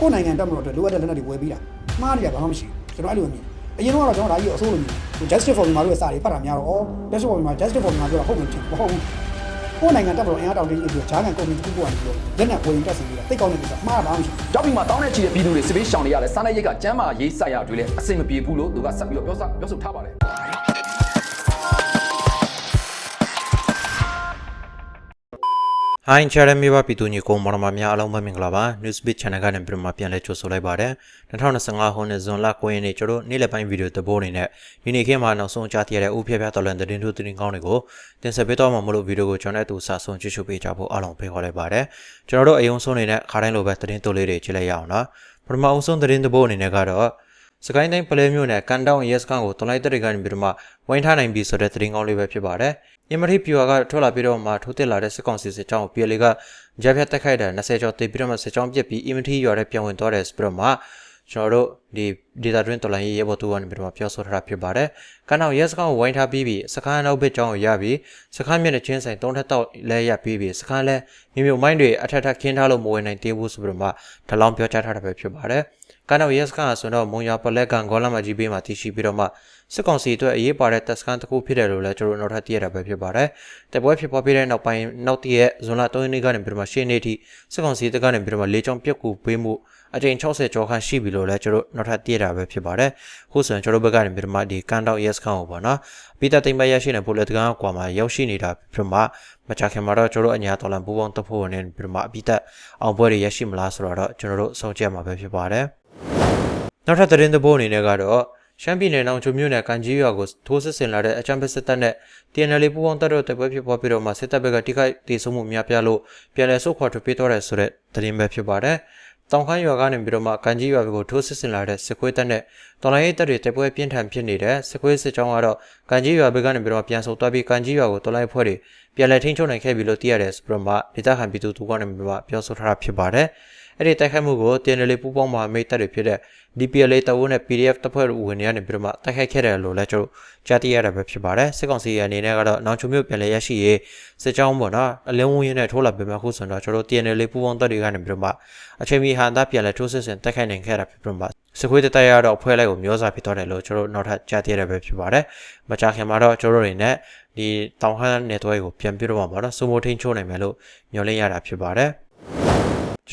ကိုယ်နိုင်ငံတက်မလို့အတွက်လိုအပ်တဲ့လက်နက်တွေဝယ်ပြီးတာမှားနေရဘာမှမရှိဘူးကျွန်တော်အဲ့လိုမြင်အရင်တော့ကျွန်တော်ဒါကြီးကိုအဆိုးလို့မြင်ဟို justice for Myanmar တို့ရဲ့စာတွေဖတ်တာများတော့ဩ justice for Myanmar justice for Myanmar ပြောတာဟုတ်မှန်ချင်မဟုတ်ဘူးကိုယ်နိုင်ငံတက်မလို့အင်အားတောင်တင်းပြီးဂျာကန်ကုမ္ပဏီတစ်ခုကနေပြီးတော့လက်နက်ဝယ်ရင်တက်စီပြီးတာတိတ်ကောင်းတဲ့ကိစ္စမှားတာမှမရှိဘူးကြောက်ပြီးမှတောင်းတဲ့ချီတဲ့ပြည်သူတွေစစ်ပေးရှောင်နေရတယ်စားနပ်ရိတ်ကကျမ်းမာရေးဆိုင်ရာတွေလည်းအဆင်မပြေဘူးလို့သူကဆက်ပြီးတော့ပြောစပြောဆိုထားပါတယ် ဟိုင်းချာရမီဘာပီတူညီကိုမော်ရမများအားလုံးပဲမင်္ဂလာပါ Newsbeat Channel ကနေပြန်မှပြန်လဲကြိုဆိုလိုက်ပါတယ်2025ခုနှစ်ဇွန်လ9ရက်နေ့ကျွန်တော်နေ့လယ်ပိုင်းဗီဒီယိုသဘောအနေနဲ့ဒီနေ့ခေတ်မှာနောက်ဆုံးကြားသိရတဲ့ဥဖျက်ဖျက်တော်လန်သတင်းထုတ်သတင်းကောင်းတွေကိုတင်ဆက်ပေးတော့မှာမလို့ဗီဒီယိုကိုကျွန်တော်တို့အတူစာဆုံးကြည့်ရှုပေးကြဖို့အားလုံးဖိတ်ခေါ်လိုက်ပါတယ်ကျွန်တော်တို့အယုံဆုံးနေတဲ့ခါတိုင်းလိုပဲသတင်းထုတ်လေးတွေကြည့်လိုက်ရအောင်နော်ပထမအဆုံးသတင်းသဘောအနေနဲ့ကတော့စကိုင်းတိုင်းပလဲမျိုးနဲ့ကန်တောင်ရဲစခန်းကိုတွန်လိုက်တဲ့တွေကနေပြီးတော့မှဝိုင်းထားနိုင်ပြီဆိုတဲ့သတင်းကောင်းလေးပဲဖြစ်ပါတယ်။ အင်မရိပြူကထွက်လာပြီးတော့မှထိုးတက်လာတဲ့စစ်ကောင်စီစစ်ကြောင်းကိုပြည်လေကဂျာဖြတ်တက်ခိုက်တာ20ကျော်တေးပြီးတော့မှစစ်ကြောင်းပြက်ပြီးအင်မထီရွာတဲ့ပြန်ဝင်သွားတယ်ဆိုပြီးတော့မှ ကျွန်တော်တို့ဒီ data တွင်းတော်လိုင်းရေးရဖို့တူကနေပြီးတော့ပြောဆိုထားတာဖြစ်ပါတယ်။ကန်တောင်ရဲစခန်းကိုဝိုင်းထားပြီးပြီးစခန်းနောက်ဘက်ကြောင်းကိုရပြီးစခန်းမြက်တဲ့ချင်းဆိုင်သုံးထက်တော့လဲရပြီးပြီးစခန်းလဲမြေမြုပ်မိုင်းတွေအထက်ထက်ခင်းထားလို့မဝင်နိုင်သေးဘူးဆိုပြီးတော့မှထလောင်းပြောကြားထားတာပဲဖြစ်ပါတယ်။ကန်တော့ yes ကဆိုတော့မုံရပလက်ကန်ဂေါ်လာမကြီးပေးမှာတည်ရှိပြီးတော့မှစစ်ကောင်စီအတွက်အရေးပါတဲ့တပ်စခန်းတစ်ခုဖြစ်တယ်လို့လည်းကျွန်တော်နောက်ထပ်သိရတာပဲဖြစ်ပါတယ်။တိုက်ပွဲဖြစ်ပွားပြီးတဲ့နောက်ပိုင်းနောက်တည့်ရက်ဇွန်လ3ရက်နေ့ကနေပြီးတော့မှရှင်းနေထိစစ်ကောင်စီတပ်ကနေပြီးတော့မှလေကြောင်းပြက်ကူပေးမှု အကြိမ်60ကျော်ခန့်ရှိပြီလို့လည်းကျွန်တော်နောက်ထပ်သိရတာပဲဖြစ်ပါတယ်။ခုဆိုရင်ကျွန်တော်ဘက်ကနေပြီးတော့မှဒီကန်တော့ yes ကန်ကိုပေါ့နော်။ပြီးတဲ့တိမ်ပရရှိနေဖို့လည်းတကန်ကွာမှာရောက်ရှိနေတာဖြစ်မှမချခင်မှာတော့ကျွန်တော်အညာတော်လန်ပူပေါင်းတပ်ဖို့နဲ့ပြီးတော့မှအပိသက်အောင်ပွဲတွေရရှိမလားဆိုတော့ကျွန်တော်တို့ဆုံးချက်မှာပဲဖြစ်ပါတယ်။နောက်ထပ်သတင်းသဘောအနေနဲ့ကတော့ရှမ်းပြည်နယ်နောင်ချုံမြို့နယ်ကန်ကြီးရွာကိုထိုးစစ်ဆင်လာတဲ့အကြမ်းဖက်စစ်တပ်နဲ့ TNL ပူးပေါင်းတပ်တို့တပ်ပွဲဖြစ်ပွားပြီးတော့မှစစ်တပ်ဘက်ကတိခိုက်ဒေဆုံးမှုများပြားလို့ပြန်လည်ဆုတ်ခွာထွက်ပြေးသွားတယ်ဆိုတဲ့သတင်းပဲဖြစ်ပါတယ်။ တောင်ခမ်းရွာကနေပြီးတော့မှကန်ကြီးရွာကိုထိုးစစ်ဆင်လာတဲ့စစ်ခွေးတပ်နဲ့တော်လိုင်းရေးတပ်တွေတပ်ပွဲပြင်းထန်ဖြစ်နေတဲ့စစ်ခွေးစစ်ကြောင်းကတော့ကန်ကြီးရွာဘက်ကနေပြီးတော့ပြန်ဆုတ်သွားပြီးကန်ကြီးရွာကိုတော်လိုင်းဖွဲ့တွေပြန်လည်ထိန်းချုပ်နိုင်ခဲ့ပြီလို့သိရတယ်ဆိုပြီးတော့မှဒေသခံပြည်သူတို့ကနေပြီးတော့ပြောဆိုထားတာဖြစ်ပါတယ်။ အဲ့ဒီတိုက်ခိုက်မှုကို TNL ပူးပေါင်းမှာမိတ်တပ်တွေဖြစ်တဲ့ DPLA တဝန်းနဲ့ PDF တပ်ဖွဲ့ဝင်တွေကနေပြီးတော့မှတိုက်ခိုက်ခဲ့တယ်လို့လည်းကျွန်တော်ကြားသိရတာပဲဖြစ်ပါတယ်စစ်ကောင်စီရဲ့အနေနဲ့ကတော့နောင်ချုံမြို့ပြန်လည်ရရှိရေးစစ်ကြောင်းပေါ့နော်အလင်းဝင်းရင်းနဲ့ထိုးလာပြန်မှခုဆိုတော့ကျွန်တော် TNL ပူးပေါင်းတပ်တွေကနေပြီးတော့မှအချိန်မီဟန်တာပြန်လည်ထိုးစစ်ဆင်တိုက်ခိုက်နိုင်ခဲ့တာဖြစ်ပြီးတော့မှစခွေးတပ်ရတော့ဖွဲ့လိုက်ကိုမျိုးစားဖြစ်သွားတယ်လို့ကျွန်တော်နောက်ထပ်ကြားသိရတာပဲဖြစ်ပါတယ်မကြခင်မှာတော့ကျွန်တော်တို့တွေနဲ့ဒီတောင်ဟန်နယ်တွဲကိုပြန်ပြီးတော့မှပေါ့နော်စုမိုထိန်ချိုးနိုင်မယ်လို့မျှော်လင့်ရတာဖြစ်ပါတယ်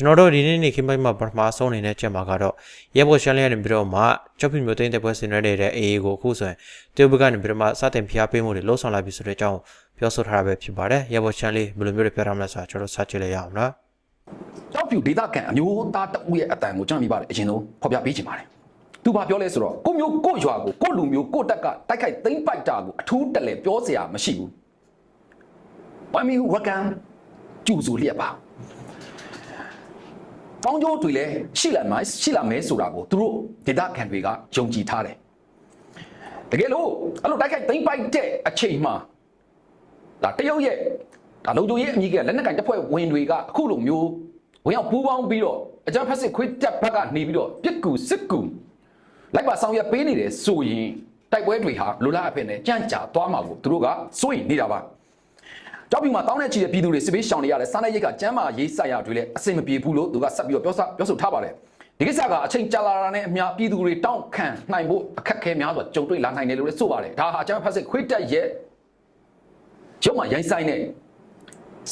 ကျွန်တော်တို့ဒီနေ့နေ့ခင်းပိုင်းမှာပထမဆုံးအနေနဲ့ချက်မှာကတော့ရဲဘော်ရှမ်းလေးကနေပြီးတော့မှကျောက်ဖြူမျိုးသိန်းတဲ့ပွဲဆင်နွှဲနေတဲ့ AA ကိုအခုဆိုရင်တရုတ်ဘက်ကနေပြီးတော့မှစတင်ဖျားပေးမှုတွေလှုံ့ဆော်လာပြီဆိုတဲ့အကြောင်းပြောဆိုထားတာပဲဖြစ်ပါတယ်ရဲဘော်ရှမ်းလေးဘယ်လိုမျိုးတွေပြောထားမလဲဆိုတာကျွန်တော်စကြည့်လိုက်ရအောင်နော်ကြောက်ပြူဒေတာကန်အမျိုးသားတအုပ်ရဲ့အတန်ကိုကျွန်တော်မိပါတယ်အရင်ဆုံးဖော်ပြပေးချင်ပါတယ်သူဘာပြောလဲဆိုတော့ကိုမျိုးကိုရွာကိုကိုလူမျိုးကိုတက်ကတိုက်ခိုက်သိမ့်ပိုက်တာကိုအထူးတက်လဲပြောစရာမရှိဘူးပမီဝကန်ကျူစုလျက်ပါ ပေါင်းကျိုးတွေလည်းရှိလာမှာရှိလာမယ်ဆိုတာကိုသူတို့ဒေတာကန်တွေကယုံကြည်ထားတယ်တကယ်လို့အဲ့လိုတိုက်ခိုက်သိမ့်ပိုက်တဲ့အချိန်မှာဒါတရုတ်ရဲ့ဒါလုံခြုံရေးအကြီးကလက်နက်ကင်တပ်ဖွဲ့ဝင်တွေကအခုလိုမျိုးဝင်ရောက်ပူးပေါင်းပြီးတော့အကြမ်းဖက်စစ်ခွေးတပ်ဘက်ကနေပြီးတော့ပြစ်ကူစစ်ကူလိုက်ပါဆောင်ရွက်ပေးနေတယ်ဆိုရင်တိုက်ပွဲတွေဟာလူလားအဖြစ်နဲ့ကြန့်ကြာသွားမှာကိုသူတို့ကစိုးရိမ်နေတာပါ ကြောက်ပြီးမှတောင်းတဲ့ချီတဲ့ပြည်သူတွေစစ်ပေးရှောင်နေရတယ်စားနပ်ရိတ်ကကျမ်းမာရေးဆိုင်ရာတွေလည်းအဆင်မပြေဘူးလို့သူကဆက်ပြီးတော့ပြောစပြောဆိုထားပါတယ်ဒီကိစ္စကအချိန်ကြာလာတာနဲ့အများပြည်သူတွေတောင်းခံနိုင်ဖို့အခက်အခဲများစွာကြုံတွေ့လာနိုင်တယ်လို့လည်းဆိုပါတယ်ဒါဟာအကြမ်းဖက်စစ်ခွေးတပ်ရဲ့ရုံးမှာရိုင်းဆိုင်တဲ့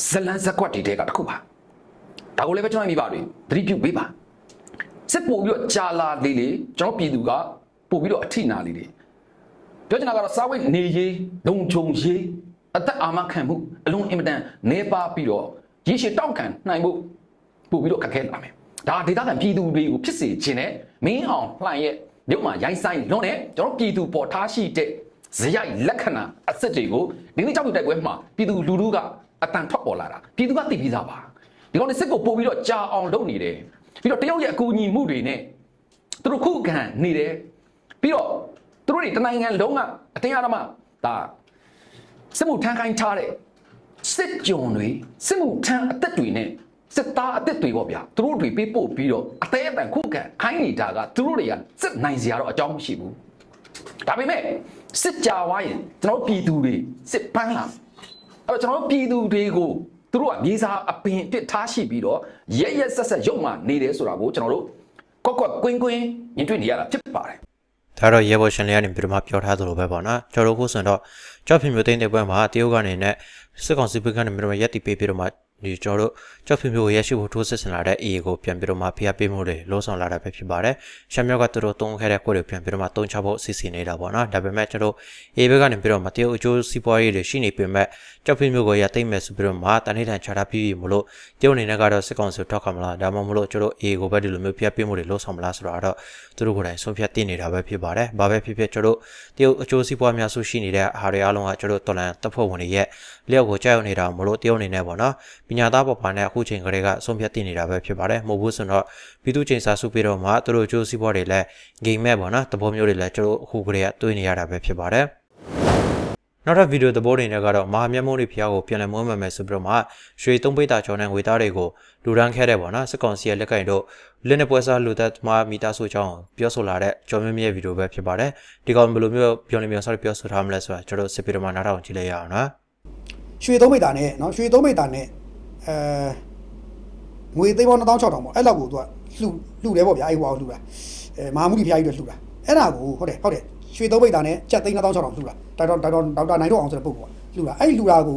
ဇလန်ဇက်ကွက်တွေတဲကတစ်ခုပါဒါကိုလည်းပဲကျွန်တော်မိပါတွေသတိပြုပေးပါစစ်ပို့ပြီးတော့ကြာလာလေလေကျွန်တော်ပြည်သူကပို့ပြီးတော့အထိနာလေလေပြောချင်တာကတော့စားဝိတ်နေရေးလုံခြုံရေး အသက်အာမခံမှုအလုံးအင်မတန်နေပါပြီးတော့ရေရှည်တောက်ခံနိုင်မှုပို့ပြီးတော့ခက်ခဲလာမယ်ဒါဒေသခံပြည်သူတွေကိုဖြစ်စေခြင်းနဲ့မင်းအောင်လှိုင်ရဲ့ရုပ်မှာရိုင်းဆိုင်လွန်တဲ့ကျွန်တော်ပြည်သူပေါ်ထားရှိတဲ့ဇယိုက်လက္ခဏာအစစ်တွေကိုဒီနေ့ကြောက်ပြတိုက်ပွဲမှာပြည်သူလူထုကအတန်ထွက်ပေါ်လာတာပြည်သူကသိပြီးသားပါဒီကောင်တွေစစ်ကိုပို့ပြီးတော့ကြာအောင်လုပ်နေတယ်ပြီးတော့တယောက်ရဲ့အကူအညီမှုတွေနဲ့သူတို့ခုခံနေတယ်ပြီးတော့သူတို့တွေတနိုင်ငံလုံးကအတင်းအဓမ္မဒါ စစ်မှုထမ်းခိုင်းထားတဲ့စစ်ကြုံတွေစစ်မှုထမ်းအသက်တွေနဲ့စစ်သားအသက်တွေပေါ့ဗျာသူတို့တွေပေးပို့ပြီးတော့အသေးအတန်ခုခံခိုင်းနေတာကသူတို့တွေကစစ်နိုင်စရာတော့အကြောင်းမရှိဘူးဒါပေမဲ့စစ်ကြဝါရင်ကျွန်တော်ပြည်သူတွေစစ်ပန်းလာအဲ့တော့ကျွန်တော်ပြည်သူတွေကိုသူတို့ကမြေစာအပင်အစ်ထားရှိပြီးတော့ရဲရဲဆက်ဆက်ရုပ်မှနေတယ်ဆိုတာကိုကျွန်တော်တို့ကွက်ကွက်ကွင်းကွင်းမြင်တွေ့နေရတာဖြစ်ပါတယ် ဒါတော့ရေဘော်ရှင်လေးကနေပြီးတော့မှပြောထားသလိုပဲပေါ့နော်ကျွန်တော်တို့ခုဆိုတော့ကြောက်ဖြူမျိုးသိန်းတဲ့ဘက်မှာတရုတ်ကနေနဲ့စစ်ကောင်စီဘက်ကနေပြီးတော့မှရက်တီပေးပြီးတော့မှ ဒီကျွန်တော်တို့ကြောက်ဖြူမျိုးကိုရရှိဖို့ထိုးစစ်ဆင်လာတဲ့ AA ကိုပြန်ပြီးတော့မှဖိအားပေးမှုတွေလုံးဆောင်လာတာပဲဖြစ်ပါတယ်ရှမ်းမြောက်ကသူတို့တုံးခဲ့တဲ့ကိုယ်တွေပြန်ပြီးတော့မှတုံးချဖို့အစီအစဉ်နေတာပေါ့နော်ဒါပေမဲ့ကျွန်တော်တို့ AA ဘက်ကနေပြီးတော့မှတရုတ်အကျိုးစီးပွားရေးတွေရှိနေပေမဲ့ကြောက်ဖြူမျိုးကိုရသိမ့်မယ်ဆိုပြီးတော့မှတန်ထိတ်ထန်ချတာပြီးပြီမလို့တရုတ်အနေနဲ့ကတော့စစ်ကောင်စီကိုထောက်ခံမလားဒါမှမဟုတ်ကျွန်တော်တို့ AA ကိုပဲဒီလိုမျိုးဖိအားပေးမှုတွေလုံးဆောင်မလားဆိုတော့တော့သူတို့ကိုယ်တိုင်ဆုံးဖြတ်သိနေတာပဲဖြစ်ပါတယ်ဘာပဲဖြစ်ဖြစ်ကျွန်တော်တို့တရုတ်အကျိုးစီးပွားများစုရှိနေတဲ့အားတွေအားလုံးကကျွန်တော်တို့တော်လန်တပ်ဖွဲ့ဝင်တွေရဲ့ လျှောက်ကိုကြောက်ရွံ့နေတာမလို့တရုတ်အနေနဲ့ပေါ့နော်ပညာသားပေါ်ပါနဲ့အခုချိန်ကလေးကဆုံးဖြတ်သိနေတာပဲဖြစ်ပါတယ်မဟုတ်ဘူးဆိုတော့ပြည်သူချိန်စာစုပြီးတော့မှသူတို့အကျိုးစီးပွားတွေလည်းဂိမ်းမဲ့ပေါ့နော်တဘောမျိုးတွေလည်းကျွန်တော်အခုကလေးကတွေးနေရတာပဲဖြစ်ပါတယ်နောက်ထပ်ဗီဒီယိုသဘောတွေနဲ့ကတော့မဟာမျက်မှောက်တွေဖျားကိုပြန်လည်မွမ်းမံမယ်ဆိုပြီးတော့မှရွှေသုံးပိတ်တာချောနဲ့ငွေသားတွေကိုလူရန်ခဲတဲ့ပေါ့နော်စစ်ကောင်စီရဲ့လက်ကင်တို့လက်နဲ့ပွဲစားလူသက်မှာမီတာဆိုချောင်းပြောဆိုလာတဲ့ကျော်မြင့်မြင့်ဗီဒီယိုပဲဖြစ်ပါတယ်ဒီကောင်ဘယ်လိုမျိုးပြောနေမျိုးဆောက်ပြောဆိုထားမလဲဆိုတာကျွန်တော်စစ်ပြီးတော့မှနားထောင်ကြည့်လိုက်ရအောင်နော် ရွှေသုံးမိတာနဲ့နော်ရွှေသုံးမိတာနဲ့အဲငွေသိန်းပေါင်း16000ပေါ့အဲ့လောက်ကိုသူကလှူလှူတယ်ပေါ့ဗျာအဲ့ဟိုအောင်လှူတာအဲမဟာမုဒိဖျားကြီးတွေလှူတာအဲ့ဒါကိုဟုတ်တယ်ဟုတ်တယ်ရွှေသုံးမိတာနဲ့ကျပ်သိန်း16000လှူတာဒေါက်တာဒေါက်တာဒေါက်တာနိုင်တော့အောင်ဆိုတဲ့ပုဂ္ဂိုလ်ကလှူတာအဲ့ဒီလှူတာကို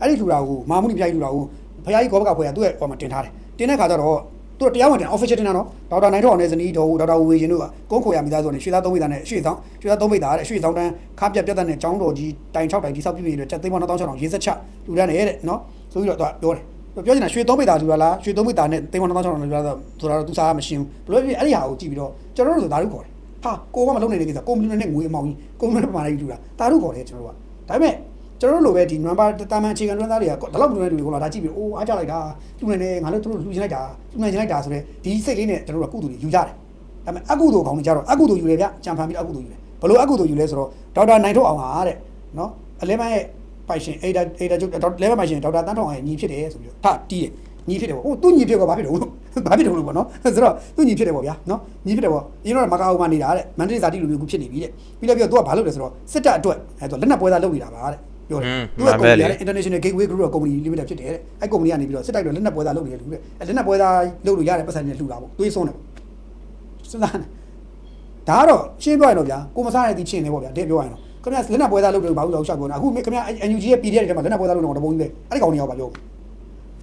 အဲ့ဒီလှူတာကိုမဟာမုဒိဖျားကြီးလှူတာကိုဖျားကြီးကောဘကဖွဲ့ကသူ့ရဲ့ဟိုမှာတင်ထားတယ်တင်တဲ့ခါကျတော့ သူတို့တရားဝင်တယ် official တင်တာနော်ဒေါက်တာနိုင်တော့အောင်နဲ့ဇနီးတော်ဒေါက်တာဝေရင်တို့ကကုန်းခိုရမိသားစုနဲ့ရွှေသားသုံးမိတာနဲ့ရွှေဆောင်ရွှေသားသုံးမိတာတဲ့ရွှေဆောင်တန်းခါပြတ်ပြတ်တဲ့ကျောင်းတော်ကြီးတိုင်6တိုင်ဒီဆောက်ပြည့်ပြည့်တဲ့ကျပ်သိန်းပေါင်း16000ရေးစက်ချလှူဒန်းတယ်တဲ့နော်ဆိုပြီးတော့သူကပြောတယ်ပြောချင်တာရွှေသုံးမိတာလှူတာလားရွှေသုံးမိတာနဲ့သိန်းပေါင်း16000လှူတာဆိုတော့သူစားမရှင်းဘူးဘယ်လိုဖြစ်အဲ့ဒီဟာကိုကြည့်ပြီးတော့ကျွန်တော်တို့ဆိုဒါတို့ခေါ်တယ်ဟာကိုကမလုံးနိုင်တဲ့ကိစ္စကိုမလုံးနဲ့ငွေအမောင်ကြီးကိုမလုံးနဲ့ပမာဏကြီးလှူတာဒါတို့ခေါ်တယ်ကျွန်တော်တို့ကဒါပေမဲ့ ကျွန်တော်တို့လိုပဲဒီ number တာမန်အခြေခံလွှမ်းသားတွေကဒီလောက်လွှမ်းတဲ့လူတွေကလာဒါကြည့်ပြီးအိုးအားကြလိုက်တာလူနေနေငါတို့တို့လူချင်လိုက်တာလူနိုင်ချင်လိုက်တာဆိုတော့ဒီစိတ်လေးနဲ့ကျွန်တော်တို့ကကုသိုလ်တွေယူကြတယ်ဒါပေမဲ့အကုသိုလ်ကောင်းတွေကြတော့အကုသိုလ်ယူတယ်ဗျကြံဖန်ပြီးအကုသိုလ်ယူတယ်ဘလို့အကုသိုလ်ယူလဲဆိုတော့ဒေါက်တာနိုင်ထုတ်အောင်ဟာတဲ့နော်အလဲမရဲ့ပိုင်ရှင်အေဒါအေဒါကျုပ်လဲမပိုင်ရှင်ဒေါက်တာတန်းထောင်အောင်ရဲ့ညီဖြစ်တယ်ဆိုပြီးတော့ထတီးတယ်ညီဖြစ်တယ်ပေါ့ဟိုသူ့ညီဖြစ်ကောဘာဖြစ်တော့ဘာဖြစ်တော့လို့ပေါ့နော်ဆိုတော့သူ့ညီဖြစ်တယ်ပေါ့ဗျာနော်ညီဖြစ်တယ်ပေါ့ရင်းတော့မကာအိုမှာနေတာတဲ့မန္တလေးဇာတိလူမျိုးကူဖြစ်နေပြီတဲ့ပြီးတော့ပြီးတော့သူကဘာလုပ်လဲဆိုတော့စစ်တပ်အတွက်အဲသူလက်နက်ပွဲသားလုပ်နေတာပါတဲ့ ပြောတယ်သူကကုမ္ပဏီက international gateway group ကကုမ္ပဏီ limited ဖြစ်တယ်တဲ့အဲကုမ္ပဏီကနေပြီးတော့စစ်တိုက်တော့လက်နက်ပွဲသားလုပ်နေတယ်လူတဲ့အဲလက်နက်ပွဲသားလုပ်လို့ရတဲ့ပတ်စံနဲ့လှူတာပေါ့တွေးဆုံးတယ်ပေါ့စဉ်းစားနေဒါကတော့ရှင်းပြရရင်တော့ဗျာကိုမစားရတဲ့ချင်းနေပေါ့ဗျာတဲ့ပြောရရင်တော့ခင်ဗျာလက်နက်ပွဲသားလုပ်တယ်ဘာလို့လဲရှောက်ပြောနေတာအခုခင်ဗျာ NUG ရဲ့ PDF တွေထဲမှာလက်နက်ပွဲသားလုပ်တော့တပုံကြီးပဲအဲ့ဒီကောင်တွေရောပါပြော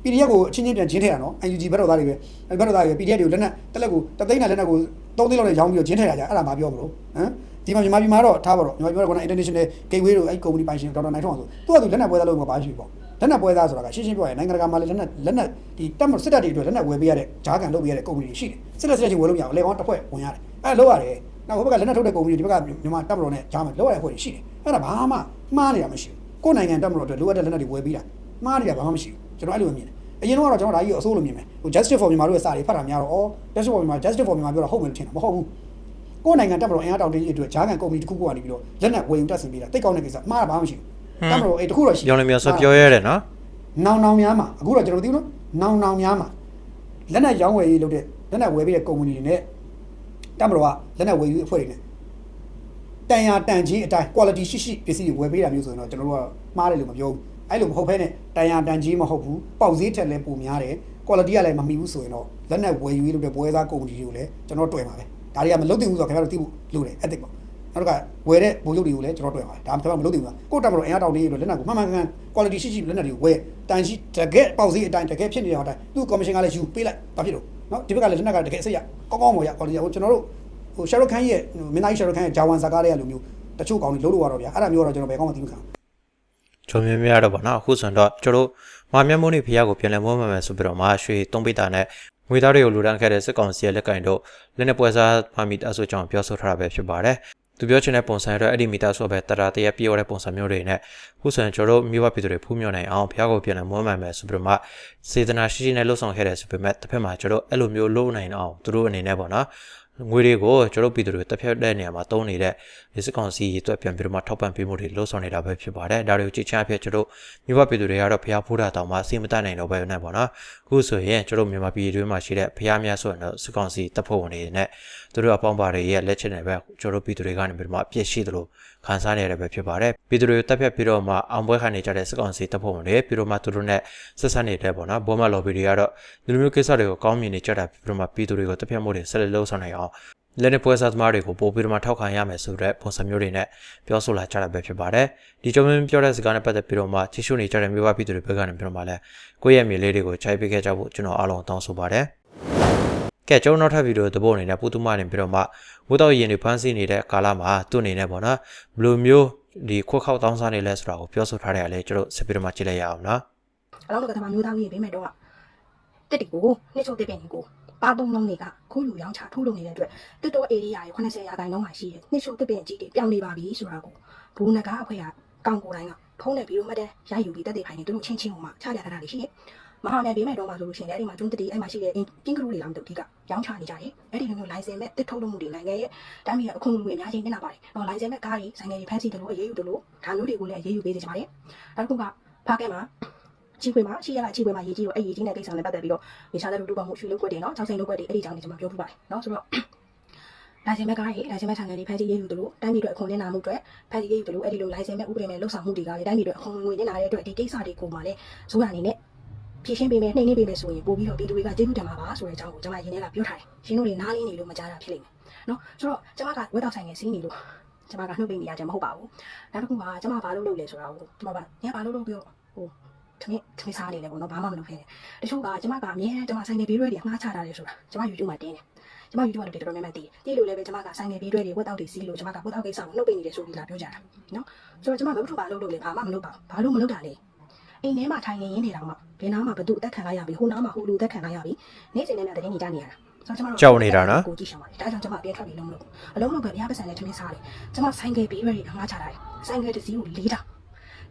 PDF ကိုအချင်းချင်းပြန်ချင်းထည့်တာနော် NUG ဘက်တော်သားတွေပဲအဲ့ဘက်တော်သားတွေ PDF တွေကိုလက်နက်တက်လက်ကိုတသိန်းနဲ့လက်နက်ကို3သိန်းလောက်နဲ့ရောင်းပြီးတော့ချင်းထည့်တာကြအဲ့ဒါမှပြောမလို့ဟမ် ဒီမှာမြန်မာပြည်မှာတော့ထားပါတော့မြန်မာပြည်ကတော့ international gateway တို့အဲ့ company ပိုင်ရှင်ဒေါက်တာနိုင်ထွန်းဆိုသူကသူလက်နက်ပွဲသားလုပ်မှာပါရှိပေါ့လက်နက်ပွဲသားဆိုတာကရှင်းရှင်းပြောရရင်နိုင်ငံတကာမှာလည်းလက်နက်လက်နက်ဒီတက်မစစ်တပ်တွေအတွက်လက်နက်ဝယ်ပေးရတဲ့ဂျားကန်လုပ်ပေးရတဲ့ company တွေရှိတယ်စစ်တပ်စစ်တပ်ချင်းဝယ်လို့မရဘူးလေကောင်းတစ်ဖွဲ့ဝင်ရတယ်အဲ့လုပ်ရတယ်နောက်ဟိုဘက်ကလက်နက်ထုတ်တဲ့ company တွေဒီဘက်ကမြန်မာတပ်မတော်နဲ့ဂျားမှာလုပ်ရတဲ့အဖွဲ့တွေရှိတယ်အဲ့ဒါဘာမှမှားနေတာမရှိဘူးကိုယ်နိုင်ငံတပ်မတော်အတွက်လိုအပ်တဲ့လက်နက်တွေဝယ်ပေးတာမှားနေတာဘာမှမရှိဘူးကျွန်တော်အဲ့လိုမြင်တယ်အရင်တော့ကျွန်တော်ဒါကြီးကိုအစိုးလို့မြင်မယ်ဟို justice for မြန်မာတို့ရဲ့စာတွေဖတ်တာများတော့ဩ justice for မြန်မာ justice for မြန်မာပြောတာဟုတ်မယ်လို့ထင်တာမဟုတ်ဘူး ကိုယ်နိုင်ငံတပ်မတော်အင်အားတောင်တင်းကြီးအတွက်ဂျားကန်ကုမ္ပဏီတစ်ခုခုကနေပြီးတော့လက်နက်ဝယ်ယူတက်ဆင်ပေးတာတိတ်ကောင်းတဲ့ကိစ္စမှားတာဘာမှမရှိဘူးတပ်မတော်အေးတစ်ခုတော့ရှိပြောနေမျိုးဆောပြောရတယ်နော်နောင်နောင်များမှာအခုတော့ကျွန်တော်သိဘူးနော်နောင်နောင်များမှာလက်နက်ရောင်းဝယ်ရေးလုပ်တဲ့လက်နက်ဝယ်ပေးတဲ့ကုမ္ပဏီတွေနဲ့တပ်မတော်ကလက်နက်ဝယ်ယူအဖွဲ့တွေနဲ့တန်ရာတန်ကြီးအတိုင်း quality ရှိရှိပစ္စည်းတွေဝယ်ပေးတာမျိုးဆိုရင်တော့ကျွန်တော်တို့ကမှားတယ်လို့မပြောဘူးအဲ့လိုမဟုတ်ဘဲနဲ့တန်ရာတန်ကြီးမဟုတ်ဘူးပေါက်ဈေးထက်လည်းပိုများတယ် quality ကလည်းမမီဘူးဆိုရင်တော့လက်နက်ဝယ်ယူရေးလုပ်တဲ့ပွဲစားကုမ္ပဏီတွေကိုလည်းကျွန်တော်တွေ့ပါပဲ ဒါတွေကမလုပ်သင့်ဘူးဆိုတော့ခင်ဗျားတို့သိဖို့လိုတယ် ethic ပေါ့နောက်ကဝယ်တဲ့ဘိုလ်ချုပ်တွေကိုလည်းကျွန်တော်တွေ့ပါတယ်ဒါမှမဟုတ်မလုပ်သင့်ဘူးကိုတက်မလို့အင်အားတောင်လေးတွေလက်နက်ကိုမှန်မှန်ကန်ကန် quality ရှိရှိလက်နက်တွေကိုဝယ်တန်ရှိတကယ်ပေါက်ဈေးအတိုင်းတကယ်ဖြစ်နေတဲ့အတိုင်းသူ့ commission ကလည်းယူပေးလိုက်ဘာဖြစ်လို့နော်ဒီဘက်ကလည်းလက်နက်ကတကယ်အစိရကောင်းကောင်းပေါ်ရ quality ဟိုကျွန်တော်တို့ဟို Shahrukh Khan ရဲ့မင်းသားကြီး Shahrukh Khan ရဲ့ဂျာဝန်ဇာကားတွေကလိုမျိုးတချို့ကောင်းတွေလုံးလို့ရတော့ဗျာအဲ့ဒါမျိုးတော့ကျွန်တော်ဘယ်ကောင်းမှသိမခံဘူးဂျုံမြင်မြရတော့ဗောနော်အခုဆိုတော့ကျွန်တော်မာမျက်မိုးနေဖျားကိုပြန်လည်မွမ်းမံမယ်ဆိုပြီးတော့မှရွှေသုံးပိတာနဲ့ ငွေသားတွေကိုလူဒန်းခဲ့တဲ့စစ်ကောင်စီရဲ့လက်ကင်တို့လက်နဲ့ပွဲစားမာမီတာဆိုကြောင့်ပြောဆိုထားတာပဲဖြစ်ပါတယ်သူပြောချင်တဲ့ပုံစံတော့အဲ့ဒီမီတာဆိုပဲတရာတရပြည့်ရတဲ့ပုံစံမျိုးတွေနဲ့ခုဆိုရင်ကျွန်တော်တို့မြို့ပပြည်သူတွေဖူးမြော်နိုင်အောင်ဖျားကိုပြန်လည်မွမ်းမံမယ်ဆိုပြီးတော့မှစေတနာရှိရှိနဲ့လှုပ်ဆောင်ခဲ့တယ်ဆိုပေမဲ့တစ်ဖက်မှာကျွန်တော်အဲ့လိုမျိုးလုပ်နိုင်အောင်သူတို့အနေနဲ့ပေါ့နော် ငွေတွေကိုကျွန်တော်ပြည်သူတွေတက်ဖြတ်တဲ့နေရာမှာသုံးနေတဲ့ဒီစစ်ကောင်စီရေးအတွက်ပြန်ပြီးတော့မှထောက်ပံ့ပေးမှုတွေလှုပ်ဆောင်နေတာပဲဖြစ်ပါတယ်ဒါတွေကိုကြည့်ချအဖြစ်ကျွန်တော်မြို့ပပြည်သူတွေကတော့ဖျားဖိုးတာတောင်မှစိတ်မတတ်နိုင်တော့ပဲနဲ့ပေါ့နော်အခုဆိုရင်ကျွန်တော်မြန်မာပြည်တွင်းမှာရှိတဲ့ဖျားများဆိုရင်တော့စစ်ကောင်စီတပ်ဖွဲ့ဝင်တွေနဲ့သူတို့အပေါင်းပါတွေရဲ့လက်ချက်နဲ့ပဲကျွန်တော်ပြည်သူတွေကနေပြီးတော့မှအပြစ်ရှိသလိုခံစားနေရတဲ့ပဲဖြစ်ပါတယ်ပြည်သူတွေတက်ဖြတ်ပြီးတော့မှအောင်ပွဲခံနေကြတဲ့စစ်ကောင်စီတပ်ဖွဲ့ဝင်တွေပြီးတော့မှသူတို့နဲ့ဆက်ဆက်နေတဲ့ပေါ့နော်ဘောမလော်ဘီတွေကတော့ဒီလိုမျိုးကိစ္စတွေကိုကောင်းမြင်နေကြတာပြီးတော့မှပြည်သူတွေကိုတက်ဖြတ်မှုတွေဆက်လက်လှုပ်ဆောင်နေအောင်လက်နဲ့ပွဲစားသမားတွေကိုပို့ပြီးတော့မှထောက်ခံရမယ်ဆိုတဲ့ပုံစံမျိုးတွေနဲ့ပြောဆိုလာကြတာပဲဖြစ်ပါတယ်ဒီကြောင့်မင်းပြောတဲ့စကားနဲ့ပတ်သက်ပြီးတော့မှချစ်ရှုနေကြတဲ့မိဘပြည်သူတွေဘက်ကနေပြီးတော့မှလည်းကိုယ့်ရဲ့မြေလေးတွေကိုခြိုက်ပေးခဲ့ကြဖို့ကျွန်တော်အားလုံးတောင်းဆိုပါတယ် ကဲကျွန်တော်နောက်ထပ်ဗီဒီယိုသဘောအနေနဲ့ပူတူမနေပြီးတော့မှဝတ်တော်ရင်တွေဖမ်းဆီးနေတဲ့ကာလမှာသူ့အနေနဲ့ပေါ့နော်ဘယ်လိုမျိုးဒီခွက်ခောက်တောင်းစားနေလဲဆိုတာကိုပြောဆိုထားတယ်လေကျွန်တော်ဆက်ပြီးတော့မှကြည့်လိုက်ရအောင်နော်အလောင်းကတမမျိုးသားကြီးပေးမယ်တော့တက်တီကိုနှစ်ချို့တက်ပြင်ကိုပါသုံးလုံးတွေကခိုးယူရောင်းချထိုးလုပ်နေတဲ့အတွက်တက်တော့ area ရဲ့80ရာခိုင်နှုန်းမှာရှိတယ်နှစ်ချို့တက်ပြင်ကြီးတွေပြောင်းနေပါပြီဆိုတာကိုဘူးနဂါအဖွဲ့ကကောင်းကိုယ်တိုင်းကဖုံးတဲ့ဗီဒီယိုမှတ်တဲ့ရယူပြီးတက်တဲ့ဖိုင်တွေသူတို့ချင်းချင်းဟိုမှာချပြထားတာတွေရှိတယ် မဟာနယ်ပေးမယ်တော့မှဆိုလို့ရှိရင်အဲ့ဒီမှာကျွန်းတက်တီအဲ့မှာရှိတဲ့အင်ပင်းကလူတွေလာမတို့ဒီကရောင်းချနေကြတယ်အဲ့ဒီလိုမျိုး license မဲ့တစ်ထုတ်လုပ်မှုတွေနိုင်ငံရဲ့တိုင်းပြည်ရဲ့အခုလူတွေအများကြီးနေတာပါတယ်ဟော license မဲ့ကားတွေဆိုင်ငယ်တွေဖမ်းဆီးတယ်လို့အရေးယူတယ်လို့ဒါမျိုးတွေကိုလည်းအရေးယူပေးနေကြပါတယ်နောက်တစ်ခုကဖားကဲမှာချီခွေမှာချီရကချီခွေမှာရေးကြီးတော့အဲ့ရေးကြီးတဲ့ကိစ္စနဲ့ပတ်သက်ပြီးတော့နေရှာတဲ့လူတူပါမှုရွှေလုတ်ကွက်တွေနော်ချောင်းစိန်လုတ်ကွက်တွေအဲ့ဒီကြောင့်နေကျွန်မပြောပြပါတယ်နော်ဆိုတော့လိုင်စင်မဲ့ကားတွေလိုင်စင်မဲ့ဆန်ငယ်တွေဖန်စီရေးယူတယ်လို့တိုင်းပြည်အတွက်အခွန်တင်နာမှုအတွက်ဖန်စီရေးယူတယ်လို့အဲ့ဒီလိုလိုင်စင်မဲ့ဥပဒေမဲ့လှုပ်ဆောင်မှုတွေကလည်းတိုင်းပြည်အတွက်အခွန်ငွေတင်နာတဲ့အတွက်ဒီကိစ္စတွေကိုမှလည်းဇိုးရအနေနဲ့ ဖြည့်ရှင်းပေးမယ်နှိမ့်နှိမ့်ပေးမယ်ဆိုရင်ပို့ပြီးတော့ပြည်သူတွေကကျေးဇူးတင်ပါပါဆိုတဲ့အကြောင်းကိုကျွန်မရင်းထဲကပြောထားတယ်ရှင်တို့တွေနားလင်းနေလို့မကြားတာဖြစ်လိမ့်မယ်နော်ဆိုတော့ကျွန်မကဝက်တောက်ဆိုင်ငယ်စီးနေလို့ကျွန်မကနှုတ်ပိတ်နေရကြမဟုတ်ပါဘူးနောက်တစ်ခုကကျွန်မဘာလုပ်လို့လဲဆိုတာကိုကျွန်မကညဘာလုပ်လို့ပြောဟိုခမင်းခမင်းစားနေတယ်ပေါ့နော်ဘာမှမလုပ်ခဲ့နဲ့တချို့ကကျမကအမြဲကျမဆိုင်ငယ်ဘေးရွက်တွေငှားချတာတယ်ဆိုတာကျမ YouTube မှာတင်းတယ်ကျမ YouTube မှာတော်တော်များများတည်တယ်တည်လို့လည်းပဲကျမကဆိုင်ငယ်ဘေးရွက်တွေဝက်တောက်တွေစီးလို့ကျမကဝက်တောက်ကိစ္စကိုနှုတ်ပိတ်နေတယ်ဆိုပြီးလာပြောကြတာနော်ဆိုတော့ကျမဘယ်လိုဘာလုပ်လို့လဲဘာမှမလုပ်ပါဘူးဘာလို့မလုပ်တာလဲ အိမ်ထဲမှာထိုင်နေရင်းနေတောင်မှဘယ်နားမှာဘသူအသက်ခံလိုက်ရပြီဟိုနားမှာဟိုလူအသက်ခံလိုက်ရပြီနေ့စဉ်နဲ့တည်းနေကြနေရတာဆိုတော့ကျမတို့ကြောက်နေတာနော်ကိုကြည့်ရှောင်ပါတယ်ဒါကြောင့်ကျမအပြည့်ထွက်ပြီးလုံးမလို့အလုံးလုံးပဲဘုရားပတ်စံနဲ့ထမင်းစားတယ်ကျမဆိုင်ငယ်ဘေးရွက်တွေငှားချတာတယ်ဆိုင်ငယ်တစ်စီးကို၄တောင်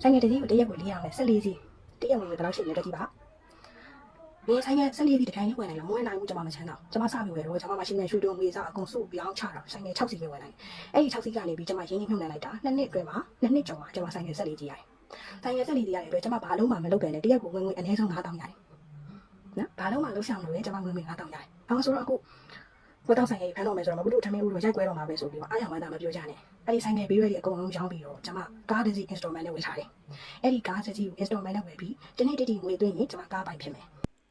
ဆိုင်ငယ်တစ်စီးကိုတစ်ရက်ကို၄တောင်နဲ့၁၄စီးတရက်ဝင်ဘယ်လောက်ရှိလဲတက်ကြည့်ပါမင်းဆိုင်ငယ်ဆက်လေးဒီတိုင်းလေးဝင်နိုင်လားမဝင်နိုင်ဘူးကျွန်မမချမ်းတော့ကျွန်မစပြီးဝယ်တော့ကျွန်မမရှင်းနေရှူတုံးမေးစားအကုန်စုပြောင်းချတာဆိုင်ငယ်6စီပဲဝင်နိုင်အဲ့ဒီ6စီကနေပြီးကျွန်မရင်းနှီးမြှုပ်နှံလိုက်တာနှစ်နှစ်အတွင်းမှာနှစ်နှစ်ကျော်မှာကျွန်မဆိုင်ငယ်ဆက်လေးကြီးရတယ် ဆိုင်ငယ်ဆက်လေးကြီးရတဲ့အတွက်ကျွန်မဘာလုံးမှမလုပ်ခဲ့နဲ့တရက်ကိုဝင်ဝင်အနည်းဆုံး9000ရတယ်နော်ဘာလုံးမှလှုပ်ဆောင်လို့လေကျွန်မဝင်ဝင်9000ရတယ်ဘာလို့ဆိုတော့အခုဘတ်တော့ဆိုင်ငယ်ဖမ်းတော့မယ်ဆိုတော့မဘူးလို့ထမင်းဦးတော့ရိုက်ကွဲတော့မှာပဲဆိုပြီးတော့အားရမှန်းတာမပြောကြနဲ့အဲ့ဒီဆိုင်ငယ်ဘေးရွက်တွေအကုန်လုံးရောင်းပြီးတော့ကျွန်မကားတစ်စီး installment နဲ့ဝယ်ထားတယ်အဲ့ဒီကားတစ်စီးကို installment နဲ့ဝယ်ပြီးတနေ့တည်းတည်းငွေသွင်းရင်ကျွန်မကားပိုင်ဖြစ်မယ်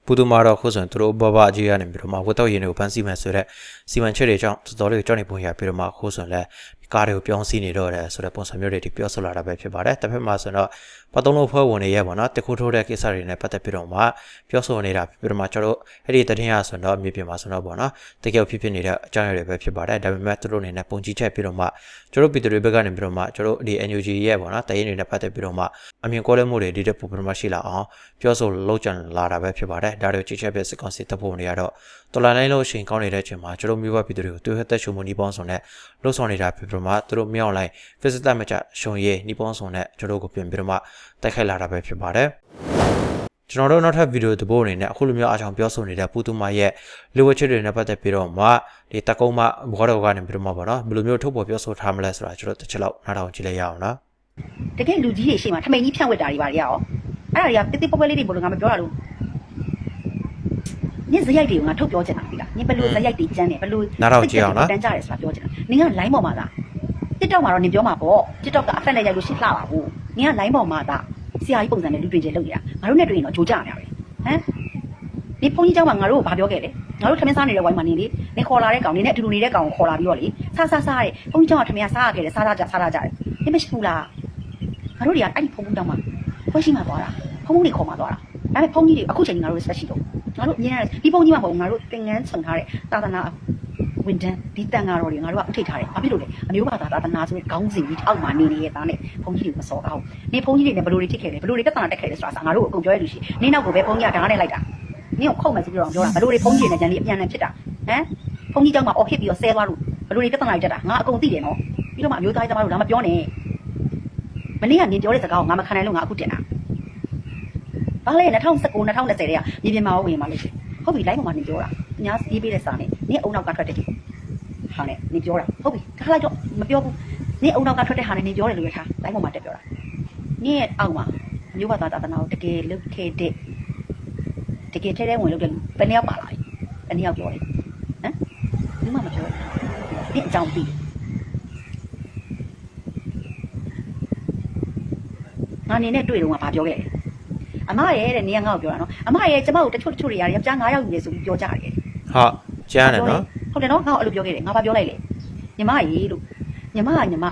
ပူတူမာတော့ခုဆိုရင်သူတို့ဘဘအကြီးကနေပြီးတော့မှဝတ်တော့ရင်တွေကိုဖမ်းဆီးမယ်ဆိုတော့စီမံချက်တွေကြောင့်တော်တော်လေးကြောက်နေပုံရပြီးတော့မှခုဆိုရင်လည်းကားတွေကိုပြောင်းစီးနေတော့တယ်ဆိုတဲ့ပုံစံမျိုးတွေဒီပြောဆိုလာတာပဲဖြစ်ပါတယ်တစ်ဖက်မှာဆိုတော့ပသုံးလို့ဖွဲ့ဝင်နေရပါတော့တခုထိုးတဲ့ကိစ္စတွေနဲ့ပတ်သက်ပြီးတော့မှပြောဆိုနေတာပြီးတော့မှကျွန်တော်တို့အဲ့ဒီတည်င်းရဆိုတော့မြေပြင်မှာဆိုတော့ပေါ့နော်တကယ်ဖြစ်ဖြစ်နေတဲ့အကြောင်းအရာတွေပဲဖြစ်ပါတယ်ဒါပေမဲ့သူတို့အနေနဲ့ပုံကြီးချက်ပြီးတော့မှကျွန်တော်ပြည်သူတွေဘက်ကနေပြီးတော့မှကျွန်တော်ဒီ NUG ရဲ့ပေါ့နော်တည်င်းတွေနဲ့ပတ်သက်ပြီးတော့မှအမြင်ကွဲလွဲမှုတွေဒီတဲ့ပုံပြီးတော့မှရှိလာအောင်ပြောဆိုလောက်ကျန်လာတာပဲဖြစ်ပါတယ်ဒါတွေကိုကြည့်ချက်ပဲစစ်ကောင်စီတပ်ဖို့နေရတော့တော်လိုင်းလိုင်းလို့အချိန်ကောင်းနေတဲ့အချိန်မှာကျွန်တော်မျိုးဘပြည်သူတွေကိုတွေ့ဟသက်ရှုံမှုနီးပေါင်းဆောင်နဲ့လှုပ်ဆောင်နေတာဖြစ်ပြီးတော့မှသူတို့မြောက်လိုက် Facebook မကြရှုံရည်နီးပေါင်းဆောင်နဲ့ကျွန်တော်တို့ကိုပြင်ပြီးတော့မှတိုက်ခိုက်လာတာပဲဖြစ်ပါတယ်ကျွန်တော်တို့နောက်ထပ်ဗီဒီယိုသဘောအနေနဲ့အခုလိုမျိုးအားချောင်ပြောဆိုနေတဲ့ပူတူမာရဲ့လူဝချစ်တွေနဲ့ပတ်သက်ပြီးတော့မှဒီတကုံးမဘောတော်ကနေပြီးတော့မှပေါ့နော်ဘယ်လိုမျိုးထုတ်ပေါ်ပြောဆိုထားမလဲဆိုတာကျွန်တော်တစ်ချက်လောက်နားထောင်ကြည့်လိုက်ရအောင်နော်တကယ်လူကြီးတွေရှိမှထမိန်ကြီးဖြန့်ဝက်တာတွေပါလေရောအဲ့ဒါတွေကတိတိပပလေးတွေဘလို့ငါမပြောရလို့ညဇရိုက်တွေကိုငါထုတ်ပြောချင်တာပြီလားညဘလို့ဇရိုက်တွေကျန်းတယ်ဘလို့တန်းကြတယ်ဆိုတာပြောချင်တာနင်က line ပေါ်မှာသာ TikTok မှာတော့နင်ပြောမှာပေါ့ TikTok ကအဖက်နဲ့ရိုက်လို့ရှင်းလှပါဘူးနင်က line ပေါ်မှာသာဆရာကြီးပုံစံနဲ့လူတွေကျလုပ်နေတာငါတို့နဲ့တွေ့ရင်တော့ဂျိုးကြနေရတယ်ဟမ်ဒီဖုန်းကြီးเจ้าမှာငါတို့ကိုဘာပြောခဲ့လဲငါတို့ထမင်းစားနေတဲ့ဝိုင်းမှာနေလေနင်ခေါ်လာတဲ့ကောင်နင်နဲ့အတူတူနေတဲ့ကောင်ကိုခေါ်လာပြီးတော့လေဆာဆာဆာတဲ့ဖုန်းကြီးเจ้าကထမင်းစားရခဲ့တယ်စားစားကြစားစားကြတယ်နင်မရှိဘူးလား ငါတို့တွေကအဲ့ဒီဖုန်းဖုန်းတောင်းမှာဖွဲ့ရှိမှသွားတာဖုန်းဖုန်းတွေခေါ်မှသွားတာဒါပေမဲ့ဖုန်းကြီးတွေအခုချိန်ငါတို့ဆက်ရှိတော့ငါတို့အမြင်ရတယ်ဒီဖုန်းကြီးမှမဟုတ်ဘူးငါတို့သင်ငန်းဆောင်ထားတဲ့သာသနာ ဝန်တန်းဒီတန်ဃာတော်တွေငါတို့ကဥထိတ်ထားတယ်ဘာဖြစ်လို့လဲအမျိုးဘာသာသာသနာဆိုတဲ့ခေါင်းစဉ်ကြီးအောက်မှာနေနေတဲ့သားနဲ့ဖုန်းကြီးတွေမစော်အောင်နေဖုန်းကြီးတွေနဲ့ဘယ်လိုတွေဖြစ်ခဲ့လဲဘယ်လိုတွေပြဿနာတက်ခဲ့လဲဆိုတာငါတို့အကုန်ပြောရလို့ရှိရင်နေနောက်ကိုပဲဖုန်းကြီးကဓာတ်နဲ့လိုက်တာနင်းကိုခုတ်မယ်ဆိုပြီးတော့ပြောတာဘယ်လိုတွေဖုန်းကြီးတွေနဲ့ဂျန်လေးအပြန်နဲ့ဖြစ်တာဟမ်ဖုန်းကြီးเจ้าမှာအော်ဖြစ်ပြီးတော့ဆဲသွားလို့ဘယ်လိုတွေပြဿနာတွေတက်တာငါအကုန်သိတယ်နော်ပြီးတော့မှအမျိုးသားကြီးသမားတို့လာမပြောနဲ့ မနေ့ကနင်ပြောတဲ့စကားကိုငါမခံနိုင်လို့ငါအခုတင်တာဘာလဲ2019 2020တဲ့ကမြေပြင်မှာဝင်มาလို့ရှိဟုတ်ပြီ line ပေါ်မှာနင်ပြောတာ ညာစီးပေးတဲ့စာနဲ့နင်အုံနောက်ကထွက်တယ်ဟာနဲ့နေပြောတာဟုတ်ပြီထားလိုက်တော့မပြောဘူးနေအုံနောက်ကထွက်တဲ့ဟာနဲ့နေပြောတယ်လို့ရထားတိုင်းပေါ်မှာတက်ပြောတာနေရဲ့အောက်မှာမျိုးဘသားသာသနာကိုတကယ်လုတ်ခဲ့တဲ့တကယ်ထဲထဲဝင်လုတ်တဲ့လူဘယ်နှယောက်ပါလာလဲဘယ်နှယောက်ပြောလဲဟမ်ဘူးမှမပြောဘူးဒီအကြောင်းပြီးငါနေနဲ့တွေ့တော့ငါဘာပြောခဲ့လဲအမရဲ့တဲ့နေကငါ့ကိုပြောတာနော်အမရဲ့ကျမကိုတချို့တချို့တွေရတယ်ယောက်ျား9ယောက်ယူနေဆိုပြီးပြောကြတယ် ဟာကျန်းတယ်နော်ဟုတ်တယ်နော်ငါ့ကိုအဲ့လိုပြောခဲ့တယ်ငါဘာပြောလိုက်လဲညီမရေလို့ညီမကညီမ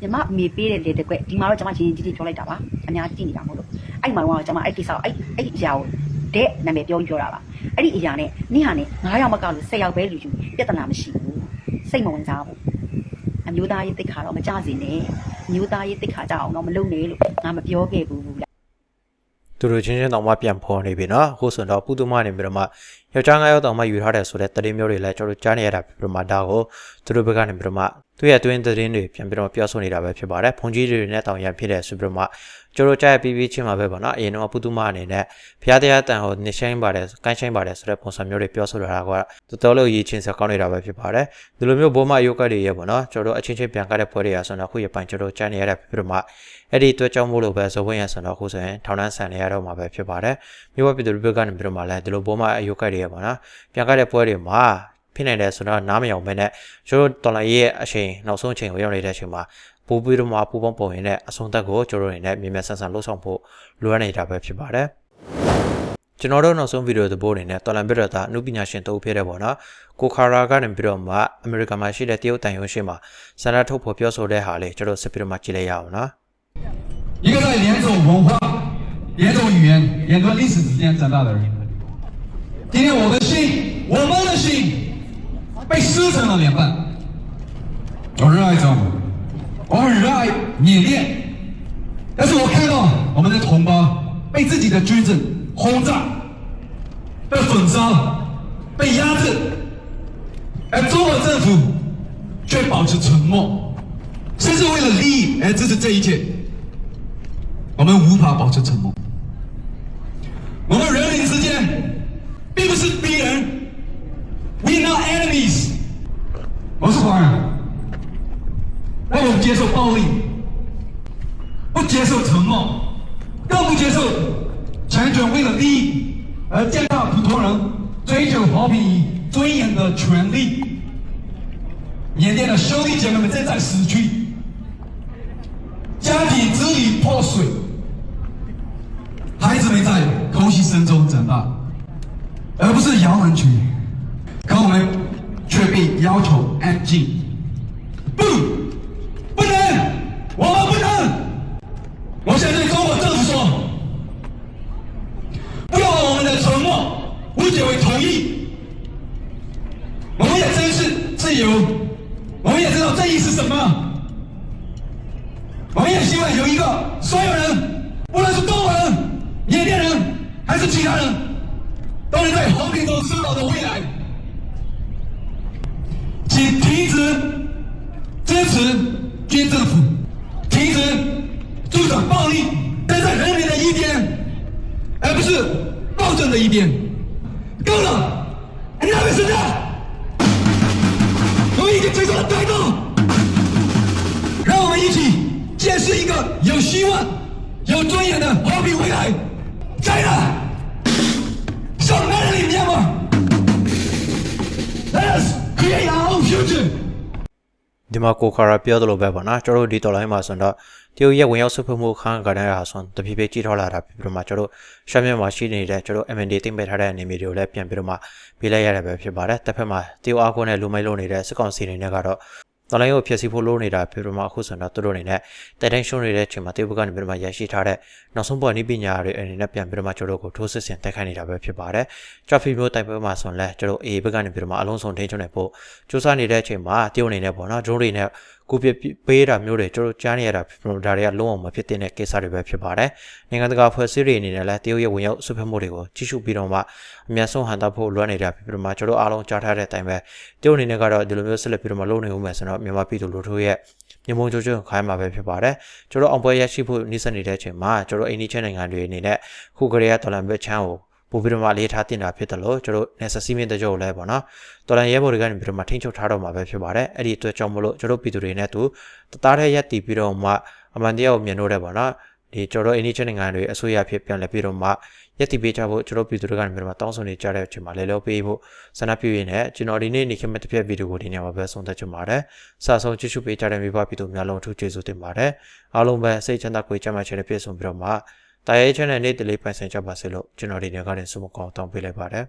ညီမအမေပေးတဲ့လေတကွက်ဒီမှာတော့ကျွန်မချင်းချင်းကြီးကြီးပြောလိုက်တာပါအများကြီးကြည့်နေတာမဟုတ်လို့အဲ့မှာတော့ကျွန်မအဲ့ကိစ္စကိုအဲ့အဲ့အရာကိုတဲ့နာမည်ပြောပြီးပြောတာပါအဲ့ဒီအရာနဲ့နင့်ဟာနဲ့9ယောက်မကလို့10ယောက်ပဲလူယူပြဿနာမရှိဘူးစိတ်မဝင်စားဘူးအမျိုးသားရေးတိတ်ခါတော့မကြစေနဲ့အမျိုးသားရေးတိတ်ခါကြအောင်တော့မလုပ်နဲ့လို့ငါမပြောခဲ့ဘူးလား သူတို့ချင်းချင်းတောင်မှပြန်ဖော်နေပြီနော်အခုဆိုတော့ပုသူမနေပြီးတော့မှယောက်ျားငါးယောက်တောင်မှယူထားတယ်ဆိုတဲ့တရင်မျိုးတွေလည်းကျွန်တော်တို့ကြားနေရတာပြီးတော့မှဒါကိုသူတို့ဘက်ကနေပြီးတော့မှသူရဲ့အတွင်းသတင်းတွေပြန်ပြီးတော့ပြောဆိုနေတာပဲဖြစ်ပါတယ်ဖုန်ကြီးတွေနဲ့တောင်ရဖြစ်တဲ့ဆိုပြီးတော့မှ ကျွန်တော်ကြားပြီးပြီးချင်းမှာပဲပေါ့နော်အရင်တော့ပုသူမအနေနဲ့ဖျားတရားတန်ဟိုနေဆိုင်ပါတယ်ကိုင်းဆိုင်ပါတယ်ဆိုတဲ့ပုံစံမျိုးတွေပြောဆိုတာကတော်တော်လေးရည်ချင်းစကောင်းနေတာပဲဖြစ်ပါတယ်ဒီလိုမျိုးဘိုးမယောဂတ်တွေရဲ့ပေါ့နော်ကျွန်တော်တို့အချင်းချင်းပြန်ကားတဲ့ပွဲတွေရဆိုတော့အခုရပိုင်းကျွန်တော်ကြားနေရတာပြီးတော့မှအဲ့ဒီအတွက်ကြောင့်မို့လို့ပဲဇဝင်ရဆိုတော့အခုဆိုရင်ထောင်နှန်းဆန်နေရတော့မှာပဲဖြစ်ပါတယ်မြို့ဘပြည်သူတွေကနေပြီးတော့မှလည်းဒီလိုဘိုးမအယောဂတ်တွေရဲ့ပေါ့နော်ပြန်ကားတဲ့ပွဲတွေမှာဖြစ်နေတယ်ဆိုတော့နားမယောင်ပဲနဲ့ကျွန်တော်တော်လိုင်းရဲ့အချိန်နောက်ဆုံးအချိန်ကိုရောက်နေတဲ့အချိန်မှာ ပို့ပြီးတော့မှပူပေါင်းပုံရင်နဲ့အဆုံးသက်ကိုကျွန်တော်တို့နေနဲ့မြင်မြဆန်းဆန်းလှုပ်ဆောင်ဖို့လိုအပ်နေတာပဲဖြစ်ပါတယ်ကျွန်တော်တို့နောက်ဆုံးဗီဒီယိုသဘောအနေနဲ့တော်လန်ပစ်ရတာအမှုပညာရှင်တအုပ်ဖြစ်တဲ့ပေါ့နော်ကိုခါရာကနေပြီးတော့မှအမေရိကန်မှာရှိတဲ့တရုတ်တန်ရုံးရှိမှာဆန္ဒထုတ်ဖို့ပြောဆိုတဲ့ဟာလေးကျွန်တော်ဆက်ပြီးတော့မှကြည့်လိုက်ရအောင်နော် 一个在两种文化、两种语言、两段历史之间长大的人。今天我的心，我们的心被撕成了两半。我热爱中国， 我很热爱缅甸，但是我看到我们的同胞被自己的军政轰炸、被焚烧、被压制，而中国政府却保持沉默，甚至为了利益而支持这一切。我们无法保持沉默。我们人民之间并不是敌人，We are not enemies。我是华人，接受暴力，不接受沉默，更不接受强权为了利益而践踏普通人追求和平与尊严的权利。缅甸的兄弟姐妹们正在死去，家庭支离破碎。孩子们在空气声中长大，而不是摇篮曲。可我们却被要求安静。不，不能，我们不能。我想对中国政府说，不要把我们的沉默误解为同意。我们也珍视自由，我们也知道正义是什么。我们也希望有一个所有人，无论是中国人、缅甸人还是其他人，都能在和平中生活的未来。请停止支持军政府，停止助长暴力，站在人民的一边，而不是暴政的一边。够了我们已经接受了太多。让我们一起建设一个有希望、有尊严的和平未来。China，向男人里面吗？Let us create our own future. ဒီမှာကိုခါရာပြောသလိုပဲပေါ့နော်ကျွန်တော်တို့ဒီတော်လိုင်းမှာဆိုတော့ တရုတ်ရဲ့ဝင်ရောက်ဆွတ်ဖက်မှုခန်းကဏ္ဍရာဆိုတဖြည်းဖြည်းကြီးထွားလာတာပြီးတော့မှကျွန်တော်တို့ရှမ်းမြောက်မှာရှိနေတဲ့ကျွန်တော် MND တင်ပေးထားတဲ့အနေမျိုးတွေကိုလည်းပြန်ပြီးတော့မှပေးလိုက်ရတာပဲဖြစ်ပါတယ်တစ်ဖက်မှာတရုတ်အားကိုးနဲ့လူမိုက်လို့နေတဲ့စစ်ကောင်စီတွေနဲ့ကတော့တော်လိုင်းကိုဖျက်ဆီးဖို့လုပ်နေတာပြီးတော့မှအခုဆိုတော့သူတို့အနေနဲ့တိုင်တိုင်ရှုံးနေတဲ့အချိန်မှာတရုတ်ဘက်ကနေပြီးတော့မှရရှိထားတဲ့နောက်ဆုံးပေါ်နည်းပညာတွေအနေနဲ့ပြန်ပြီးတော့မှကျွန်တော်တို့ကိုထိုးစစ်ဆင်တိုက်ခိုက်နေတာပဲဖြစ်ပါတယ်။ traffic မျိုးတိုက်ပွဲမှာဆိုရင်လည်းကျွန်တော် A ဘက်ကနေပြီးတော့မှအလုံးစုံထိန်းချုပ်နိုင်ဖို့စူးစမ်းနေတဲ့အချိန်မှာတရုတ်အနေနဲ့ပေါ့နော် drone တွေနဲ့ ကိုပြပေးတာမျိုးတွေကျွန်တော်ကြားနေရတာဒါတွေကလုံးဝမဖြစ်တဲ့ကိစ္စတွေပဲဖြစ်ပါတယ်။နိုင်ငံတကာဖွဲ့စည်းတွေအနေနဲ့လည်းတရုတ်ရဲ့ဝင်ရောက်ဆွေးဖက်မှုတွေကိုကြီးစုပြီးတော့မှအများဆုံးဟန်တာဖို့လွှမ်းနေတာဖြစ်ပြီးတော့မှကျွန်တော်အားလုံးကြားထားတဲ့အတိုင်းပဲတရုတ်အနေနဲ့ကတော့ဒီလိုမျိုးဆက်လက်ပြီးတော့မှလုပ်နေဦးမယ်ဆိုတော့မြန်မာပြည်သူလူထုရဲ့မြေမုံကြိုးကြိုးခိုင်းမှာပဲဖြစ်ပါတယ်။ကျွန်တော်အောင်ပွဲရရှိဖို့နှိစက်နေတဲ့အချိန်မှာကျွန်တော်အိန္ဒိယနိုင်ငံတွေအနေနဲ့ခုကလေးကတော်လန်ဘက်ချမ်းကို ပို့ပြီးတော့မှအလေးထားတင်တာဖြစ်တယ်လို့ကျွန်တော်နေဆစီမင်းတကြောလည်းပေါ့နော်တော်လန်ရဲဘော်တွေကနေပြီးတော့မှထိန်းချုပ်ထားတော့မှာပဲဖြစ်ပါတယ်အဲ့ဒီအတွက်ကြောင့်မလို့ကျွန်တော်ပြည်သူတွေနဲ့သူတသားတည်းရက်တည်ပြီးတော့မှအမှန်တရားကိုမြင်လို့တဲ့ပေါ့နော်ဒီကျွန်တော်အင်းဒီချင်းနိုင်ငံတွေအစိုးရဖြစ်ပြန်လဲပြီးတော့မှရက်တည်ပေးကြဖို့ကျွန်တော်ပြည်သူတွေကနေပြီးတော့မှတောင်းဆိုနေကြတဲ့အချိန်မှာလဲလို့ပေးဖို့ဆန္ဒပြုရင်းနဲ့ကျွန်တော်ဒီနေ့နေခင်မဲ့တစ်ပြက်ဗီဒီယိုကိုဒီနေ့မှာပဲဆုံးသက်ချင်ပါတယ်စာဆုံးကြည့်ရှုပေးကြတဲ့မိဘပြည်သူများလုံးအထူးကျေးဇူးတင်ပါတယ်အားလုံးပဲစိတ်ချမ်းသာကိုယ်ချမ်းသာခြင်းနဲ့ပြည့်စုံပြီးတော့မှ တာရဲ channel နဲ့ delay ပိုင်ဆိုင်ကြပါစေလို့ကျွန်တော်ဒီနေ့ကနေဆုမကောင်းတောင်းပေးလိုက်ပါတယ်